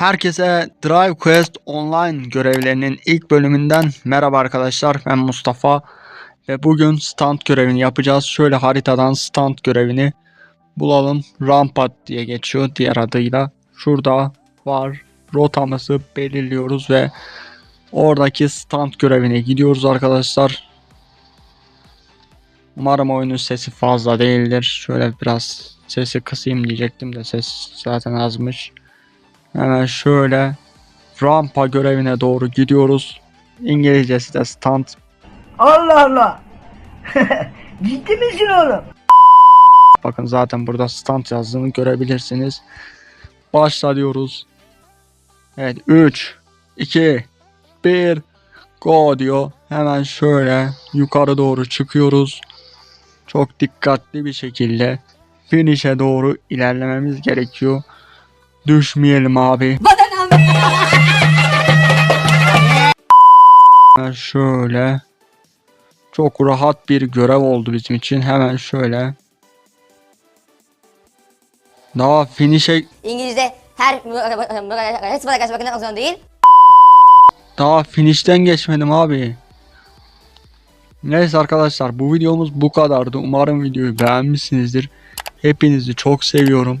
Herkese Drive Quest Online görevlerinin ilk bölümünden merhaba arkadaşlar. Ben Mustafa ve bugün stand görevini yapacağız. Şöyle haritadan stand görevini bulalım. Rampart diye geçiyor diğer adıyla. Şurada var. Rotamızı belirliyoruz ve oradaki stand görevine gidiyoruz arkadaşlar. Umarım oyunun sesi fazla değildir. Şöyle biraz sesi kısayım diyecektim de ses zaten azmış. Hemen şöyle rampa görevine doğru gidiyoruz. İngilizcesi de stand. Allah Allah. Ciddi misin oğlum? Bakın zaten burada stand yazdığını görebilirsiniz. Başla diyoruz. Evet 3 2 1 Go diyor. Hemen şöyle yukarı doğru çıkıyoruz. Çok dikkatli bir şekilde finish'e doğru ilerlememiz gerekiyor. Düşmeyelim abi. Hemen şöyle çok rahat bir görev oldu bizim için. Hemen şöyle daha finish'e İngilizce her sıfata karşı bakın zorunda değil. Daha finish'ten geçmedim abi. Neyse arkadaşlar bu videomuz bu kadardı. Umarım videoyu beğenmişsinizdir. Hepinizi çok seviyorum.